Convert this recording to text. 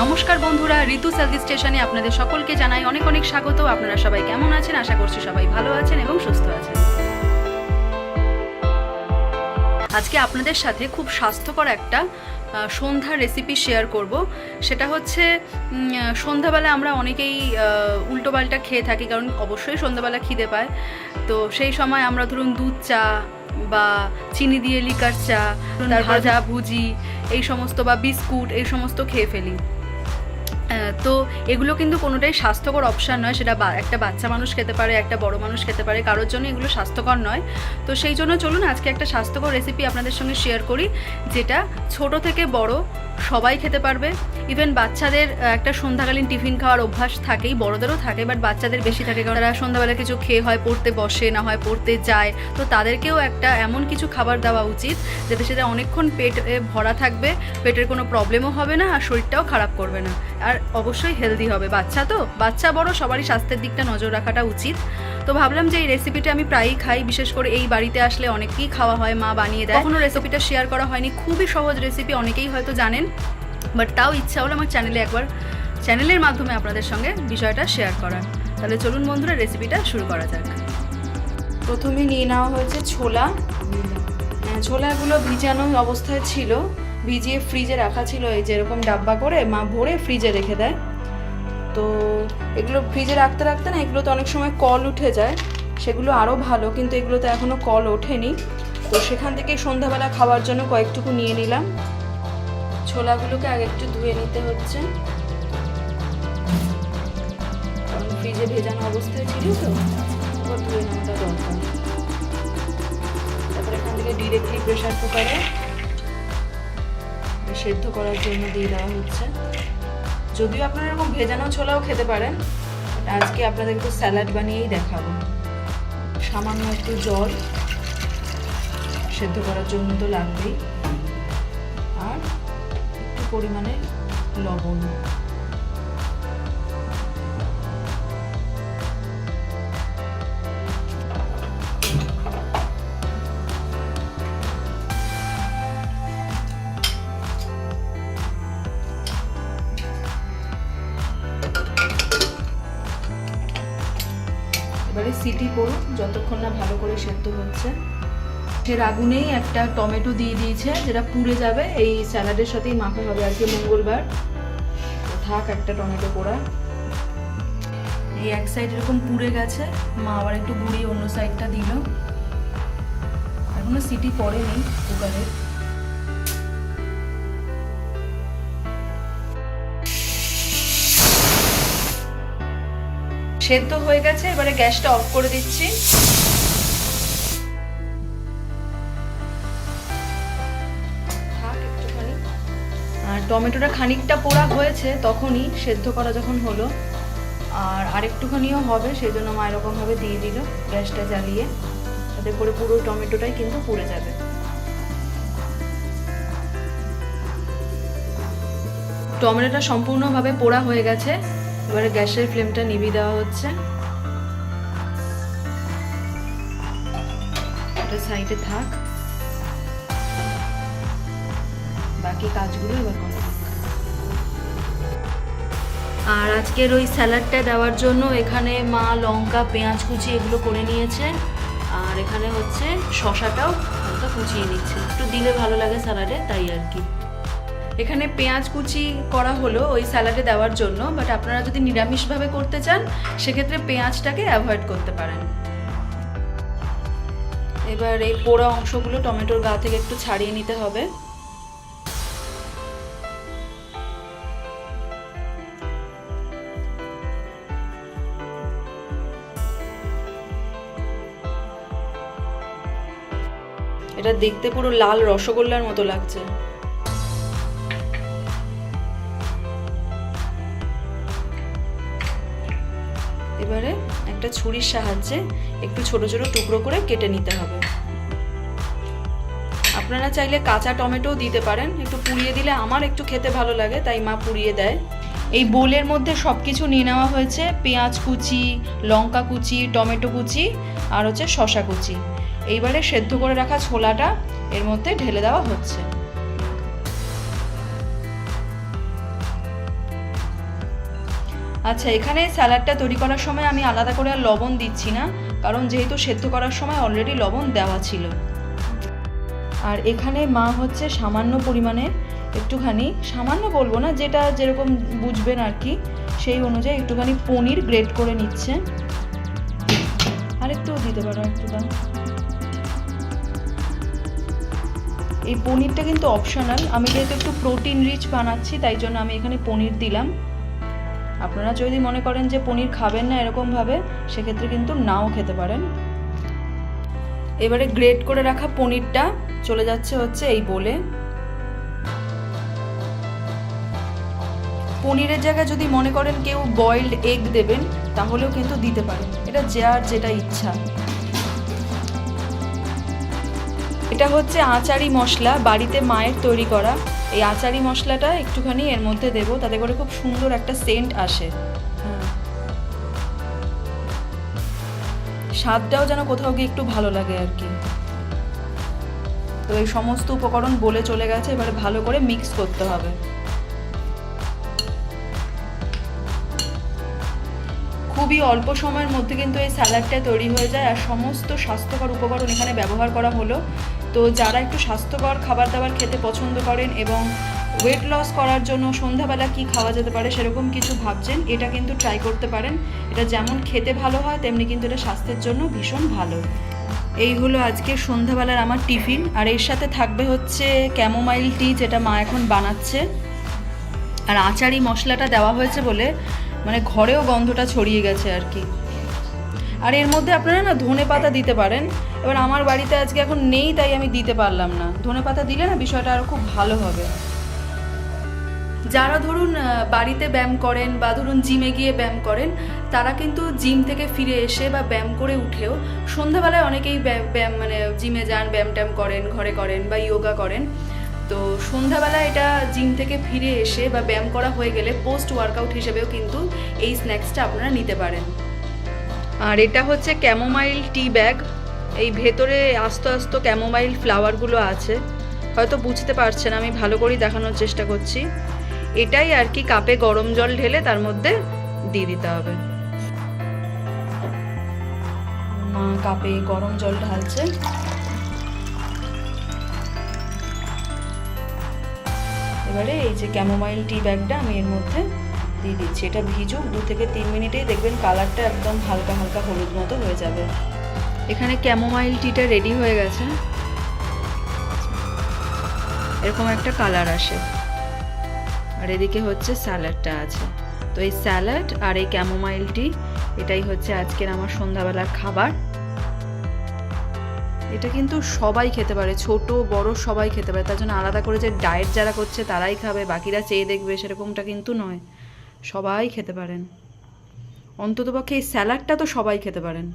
নমস্কার বন্ধুরা ঋতু সেলফি স্টেশনে আপনাদের সকলকে জানাই অনেক অনেক স্বাগত। আপনারা সবাই কেমন আছেন? আশা করছি সবাই ভালো আছেন এবং সুস্থ আছেন। আজকে আপনাদের সাথে খুব স্বাস্থ্যকর একটা সন্ধ্যার রেসিপি শেয়ার করব। সেটা হচ্ছে সন্ধ্যাবেলা আমরা অনেকেই উল্টোপাল্টা খেয়ে থাকি কারণ অবশ্যই সন্ধ্যাবেলা খিদে পায়। তো সেই সময় আমরা ধরুন দুধ চা বা চিনি দিয়ে লিকার চা ভাজা। ভুজি এই সমস্ত বা বিস্কুট এই সমস্ত খেয়ে ফেলি। তো এগুলো কিন্তু কোনোটাই স্বাস্থ্যকর অপশান নয়। সেটা একটা বাচ্চা মানুষ খেতে পারে, একটা বড় মানুষ খেতে পারে, কারোর জন্য এগুলো স্বাস্থ্যকর নয়। তো সেই জন্য চলুন আজকে একটা স্বাস্থ্যকর রেসিপি আপনাদের সঙ্গে শেয়ার করি, যেটা ছোট থেকে বড় সবাই খেতে পারবে। ইভেন বাচ্চাদের একটা সন্ধ্যাকালীন টিফিন খাওয়ার অভ্যাস থাকেই, বড়দেরও থাকে বাট বাচ্চাদের বেশি থাকে কারণ তারা সন্ধ্যাবেলা কিছু খেয়ে হয়, পড়তে বসে, না হয় পড়তে যায়। তো তাদেরকেও একটা এমন কিছু খাবার দেওয়া উচিত, যাতে সেটা অনেকক্ষণ পেট ভরা থাকবে, পেটের কোনো প্রবলেমও হবে না, আর শরীরটাও খারাপ করবে না। আর অবশ্যই হেলদি হবে। বাচ্চা তো, বাচ্চা বড়, সবারই স্বাস্থ্যের দিকটা নজর রাখাটা উচিত। তো ভাবলাম যে এই রেসিপিটা আমি প্রায়ই খাই বিশেষ করে এই বাড়িতে আসলে অনেকেই খাওয়া হয় মা বানিয়ে দেয়। কখনো রেসিপিটা শেয়ার করা হয়নি খুবই সহজ রেসিপি অনেকেই হয়তো জানেন বাট তাও ইচ্ছা হলো আমার চ্যানেলে একবার চ্যানেলের মাধ্যমে আপনাদের সঙ্গে বিষয়টা শেয়ার করার। তাহলে চলুন বন্ধুরা রেসিপিটা শুরু করা যাক। প্রথমে নিয়ে নেওয়া হয়েছে ছোলা। ছোলাগুলো ভিজানো অবস্থায় ছিল ভিজিয়ে ফ্রিজে রাখা ছিল এই যেরকম ডাব্বা করে মা ভরে ফ্রিজে রেখে দেয়। তো এগুলো ফ্রিজে রাখতে রাখতে না এগুলোতে অনেক সময় কল উঠে যায়। সেগুলো আরও ভালো, কিন্তু এগুলোতে এখনও কল ওঠেনি। তো সেখান থেকে সন্ধ্যাবেলা খাওয়ার জন্য কয়েকটুকু নিয়ে নিলাম। ছোলাগুলোকে আগে একটু ধুয়ে নিতে হচ্ছে। ফ্রিজে ভেজানো অবস্থায় ছিল তো ধুয়ে নেওয়াটা দরকার। তারপর এখান থেকে ডিরেক্টলি প্রেশার কুকারে সেদ্ধ করার জন্য দিয়ে দেওয়া হচ্ছে। যদিও আপনারা এরকম ভেজানো ছোলাও খেতে পারেন আজকে আপনাদের একটু স্যালাড বানিয়েই দেখাবো। সামান্য একটু জল সেদ্ধ করার জন্য তো লাগবেই। আর একটু পরিমাণে লবণ। সিটি করুন, যতক্ষণ না ভালো করে সেদ্ধ হচ্ছে। সে আগুনেই একটা টমেটো দিয়ে দিয়েছে, যেটা পুড়ে যাবে। এই স্যালাডের সাথেই মাখা হবে আজকে মঙ্গলবার। থাক একটা টমেটো পোড়া। এই এক সাইড এরকম পুড়ে গেছে। মা আবার একটু গুঁড়িয়ে অন্য সাইডটা দিল। এখনও সিটি পড়েনি কুকারে সেদ্ধ হয়ে গেছে, এবারে গ্যাসটা অফ করে দিচ্ছি। আর টমেটোটা খানিকটা পোড়া হয়েছে, তখনই সেদ্ধ করা যখন হলো, আর আরেকটুখানিও হবে, সেই জন্য মা এরকমভাবে দিয়ে দিল গ্যাসটা জ্বালিয়ে। তাতে করে পুরো টমেটোটাই কিন্তু পুড়ে যাবে। টমেটোটা সম্পূর্ণভাবে পোড়া হয়ে গেছে। এবারে গ্যাসের ফ্লেমটা নিভিয়ে দেওয়া হচ্ছে। সাইডে থাক। বাকি কাজগুলো এবার করা। আর আজকের ওই স্যালাডটা দেওয়ার জন্য এখানে মা লঙ্কা, পেঁয়াজ কুচি এগুলো করে নিয়েছে। আর এখানে হচ্ছে শশাটাও হালকা কুচিয়ে নিচ্ছে। একটু দিলে ভালো লাগে স্যালাডে, তাই আর কি। এখানে পেঁয়াজ কুচি করা হলো ওই স্যালাডে দেওয়ার জন্য বাট আপনারা যদি নিরামিষভাবে করতে চান, সেক্ষেত্রে পেঁয়াজটাকে অ্যাভয়েড করতে পারেন। এবার এই পোড়া অংশগুলো টমেটোর গা থেকে একটু ছাড়িয়ে নিতে হবে। এটা দেখতে পুরো লাল রসগোল্লার মতো লাগছে। এবারে একটা ছুরির সাহায্যে একটু ছোট ছোট টুকরো করে কেটে নিতে হবে। আপনারা চাইলে কাঁচা টমেটোও দিতে পারেন। একটু পুড়িয়ে দিলে আমার একটু খেতে ভালো লাগে, তাই মা পুড়িয়ে দেয়। এই বোলের মধ্যে সব কিছু নিয়ে নেওয়া হয়েছে। পেঁয়াজ কুচি, লঙ্কা কুচি, টমেটো কুচি আর হচ্ছে শশা কুচি। এইবারে সেদ্ধ করে রাখা ছোলাটা এর মধ্যে ঢেলে দেওয়া হচ্ছে। আচ্ছা এখানে স্যালাডটা তৈরি করার সময় আমি আলাদা করে আর লবণ দিচ্ছি না, কারণ যেহেতু সেদ্ধ করার সময় অলরেডি লবণ দেওয়া ছিল। আর এখানে মা হচ্ছে সামান্য পরিমাণে একটুখানি, সামান্য বলব না, যেটা যেরকম বুঝবেন আর কি, সেই অনুযায়ী একটুখানি পনির গ্রেট করে নিচ্ছে। আর একটু দিতে পারো একটু দাও এই পনিরটা কিন্তু অপশনাল আমি যেহেতু একটু প্রোটিন রিচ বানাচ্ছি, তাই জন্য আমি এখানে পনির দিলাম। আপনারা যদি মনে করেন যে পনির খাবেন না এরকমভাবে সেক্ষেত্রে কিন্তু নাও খেতে পারেন। এবারে গ্রেট করে রাখা পনিরটা চলে যাচ্ছে হচ্ছে এই বলে। পনিরের জায়গায় যদি মনে করেন কেউ বয়েলড এগ দেবেন, তাহলেও কিন্তু দিতে পারেন। এটা যার যেটা ইচ্ছা। এটা হচ্ছে আচারি মশলা, বাড়িতে মায়ের তৈরি করা। এই আচারি মশলাটা একটুখানি এর মধ্যে দেব, তাতে করে খুব সুন্দর একটা সেন্ট আসে। হ্যাঁ। স্বাদটাও যেন কোথাও গিয়ে একটু ভালো লাগে আর কি। তো এই সমস্ত উপকরণ বলে চলে গেছে, এবারে ভালো করে মিক্স করতে হবে। খুবই অল্প সময়ের মধ্যে কিন্তু এই স্যালাডটা তৈরি হয়ে যায় আর সমস্ত স্বাস্থ্যকর উপকরণ এখানে ব্যবহার করা হলো। তো যারা একটু স্বাস্থ্যকর খাবার দাবার খেতে পছন্দ করেন এবং ওয়েট লস করার জন্য সন্ধ্যাবেলা কি খাওয়া যেতে পারে সেরকম কিছু ভাবছেন, এটা কিন্তু ট্রাই করতে পারেন। এটা যেমন খেতে ভালো হয়, তেমনি কিন্তু এটা স্বাস্থ্যের জন্য ভীষণ ভালো। এই হলো আজকে সন্ধ্যাবেলার আমার টিফিন। আর এর সাথে থাকবে হচ্ছে ক্যামোমাইল টি যেটা মা এখন বানাচ্ছে। আর আচারি মশলাটা দেওয়া হয়েছে বলে মানে ঘরেও গন্ধটা ছড়িয়ে গেছে আর কি। আর এর মধ্যে আপনারা না ধনে পাতা দিতে পারেন। এবার আমার বাড়িতে আজকে এখন নেই, তাই আমি দিতে পারলাম না। ধনে পাতা দিলে না বিষয়টা আরও খুব ভালো হবে। যারা ধরুন বাড়িতে ব্যায়াম করেন বা ধরুন জিমে গিয়ে ব্যায়াম করেন, তারা কিন্তু জিম থেকে ফিরে এসে বা ব্যায়াম করে উঠেও সন্ধ্যাবেলায় অনেকেই ব্যায়াম মানে জিমে যান, ব্যায়াম ট্যাম করেন, ঘরে করেন বা ইয়োগা করেন। তো সন্ধ্যাবেলা এটা জিম থেকে ফিরে এসে বা ব্যায়াম করা হয়ে গেলে পোস্ট ওয়ার্কআউট হিসেবেও কিন্তু এই স্ন্যাক্সটা আপনারা নিতে পারেন। আর এটা হচ্ছে ক্যামোমাইল টি ব্যাগ এই ভেতরে আস্ত আস্ত ক্যামোমাইল ফ্লাওয়ারগুলো আছে। হয়তো বুঝতে পারছেন, আমি ভালো করেই দেখানোর চেষ্টা করছি। এটাই আর কি কাপে গরম জল ঢেলে তার মধ্যে দিয়ে দিতে হবে। মা, কাপে গরম জল ঢালছে। এবারে এই যে ক্যামোমাইল টি ব্যাগটা আমি এর মধ্যে দিয়ে দিচ্ছি। এটা ভিজুক, দু থেকে তিন মিনিটেই দেখবেন কালারটা একদম হালকা হালকা হলুদ মতো হয়ে যাবে। এখানে ক্যামোমাইল টিটা রেডি হয়ে গেছে। এরকম একটা কালার আসে। আর এদিকে হচ্ছে স্যালাডটা আছে। তো এই স্যালাড আর এই ক্যামোমাইল টি এটাই হচ্ছে আজকের আমার সন্ধ্যাবেলার খাবার। এটা কিন্তু সবাই খেতে পারে, ছোট, বড় সবাই খেতে পারে। তার জন্য আলাদা করে যে ডায়েট যারা করছে তারাই খাবে, বাকিরা চেয়ে দেখবে, সেরকমটা কিন্তু নয়। সবাই খেতে পারেন। অন্ততপক্ষে এই স্যালাডটা তো সবাই খেতে পারেন।